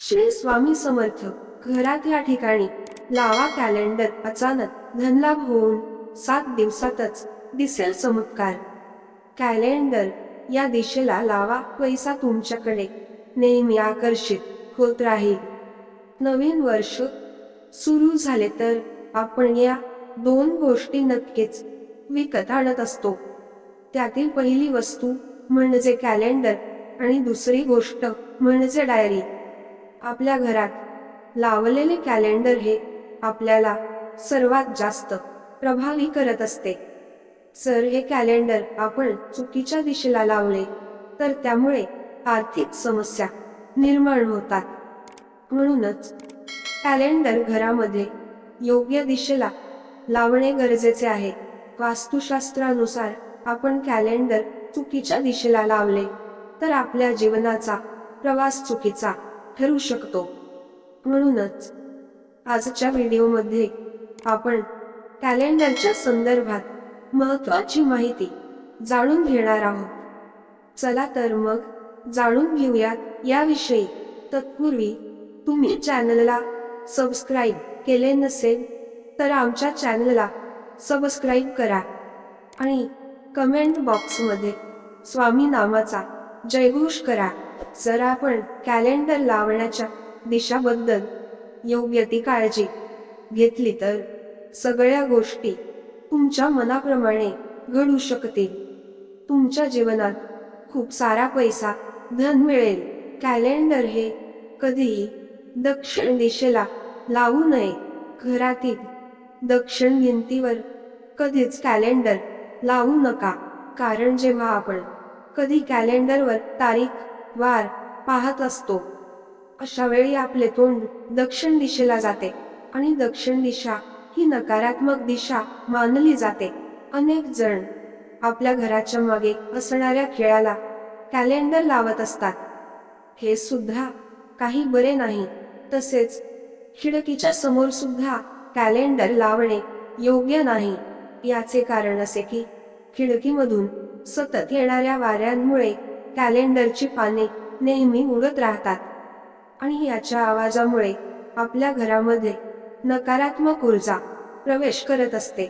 श्री स्वामी समर्थ घरात या ठिकाणी. लावा कॅलेंडर अचानक धनलाभ होऊन सात दिवसातच दिसेल चमत्कार. कॅलेंडर या दिशेला लावा पैसा तुमच्याकडे. नेहमी आकर्षित होत राहील. नवीन वर्ष सुरू झाले तर आपण या दोन गोष्टी नक्कीच विकत आणत असतो. त्यातील पहिली वस्तू म्हणजे कॅलेंडर आणि दुसरी गोष्ट म्हणजे डायरी आपल्या घरात लावलेले कॅलेंडर हे आपल्याला सर्वात जास्त प्रभावी करत असते. जर हे कॅलेंडर आपण चुकीच्या दिशेला लावले तर त्यामुळे आर्थिक समस्या निर्माण होतात. म्हणूनच कॅलेंडर घरामध्ये योग्य दिशेला लावणे गरजेचे आहे. वास्तुशास्त्रानुसार आपण कॅलेंडर चुकीच्या दिशेला लावले तर आपल्या जीवनाचा प्रवास चुकीचा ठरू शकतो. म्हणूनच आजच्या व्हिडिओमध्ये आपण कॅलेंडरच्या संदर्भात महत्वाची माहिती जाणून घेणार आहोत. चला तर मग जाणून घेऊयात याविषयी. तत्पूर्वी तुम्ही चॅनलला सबस्क्राईब केले नसेल तर आमच्या चॅनलला सबस्क्राईब करा आणि कमेंट बॉक्समध्ये स्वामी नामाचा जयघोष करा. जर आपण कॅलेंडर लावण्याच्या दिशाबद्दल योग्य ती काळजी घेतली तर सगळ्या गोष्टी तुमच्या मनाप्रमाणे घडू शकतील. तुमच्या जीवनात खूप सारा पैसा धन मिळेल. कॅलेंडर हे कधीही दक्षिण दिशेला लावू नये. घरातील दक्षिण भिंतीवर कधीच कॅलेंडर लावू नका. कारण जेव्हा आपण कधी कॅलेंडरवर तारीख वार पाहत असतो. अशा वेळी आपले तोंड दक्षिण दिशेला जाते आणि दक्षिण दिशा ही नकारात्मक दिशा मानली जाते. अनेक जण आपल्या घराच्या मागे असणाऱ्या खेळाला कॅलेंडर लावत असतात. हे सुद्धा काही बरे नाही. तसेच खिडकीच्या समोर सुद्धा कॅलेंडर लावणे योग्य नाही. याचे कारण असे की खिडकीमधून सतत येणाऱ्या वाऱ्यांमुळे कॅलेंडरची पाने नेहमी उडत राहतात. आणि याच्या आवाजामुळे आपल्या घरामध्ये नकारात्मक ऊर्जा प्रवेश करत असते.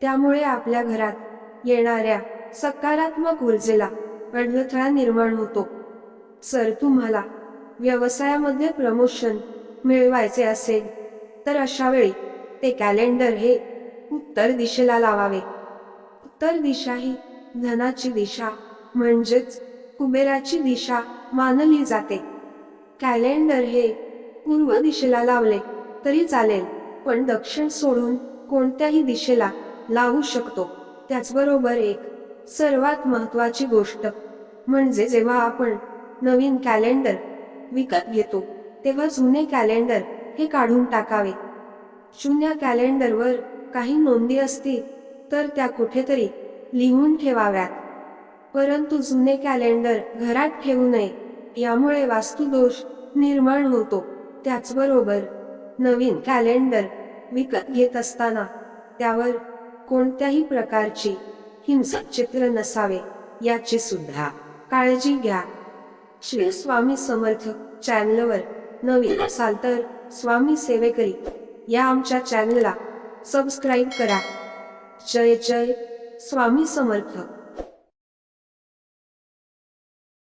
त्यामुळे आपल्या घरात येणाऱ्या सकारात्मक ऊर्जेला अडथळा निर्माण होतो. जर तुम्हाला व्यवसायामध्ये प्रमोशन मिळवायचे असेल तर अशा वेळी ते कॅलेंडर हे उत्तर दिशेला लावावे. उत्तर दिशा ही धनाची दिशा म्हणजेच कुबेराची दिशा मानली जाते. कॅलेंडर हे पूर्व दिशेला लावले तरी चालेल पण दक्षिण सोडून कोणत्याही दिशेला लावू शकतो. त्याचबरोबर एक सर्वात महत्वाची गोष्ट म्हणजे जेव्हा आपण नवीन कॅलेंडर विकत घेतो तेव्हा जुने कॅलेंडर हे काढून टाकावे. जुन्या कॅलेंडरवर काही नोंदी असतील तर त्या कुठेतरी लिहून ठेवाव्यात. परंतु जुने कॅलेंडर घरात ठेवू नये. यामुळे वास्तुदोष निर्माण होतो. त्याचबरोबर नवीन कॅलेंडर विकत घेत असताना त्यावर कोणत्याही प्रकारची हिंसक चित्र नसावे. याची सुद्धा काळजी घ्या. श्री स्वामी समर्थ चॅनलवर नवीन असाल तर स्वामी सेवेकरी या आमच्या चॅनलला सबस्क्राईब करा. जय जय स्वामी समर्थ.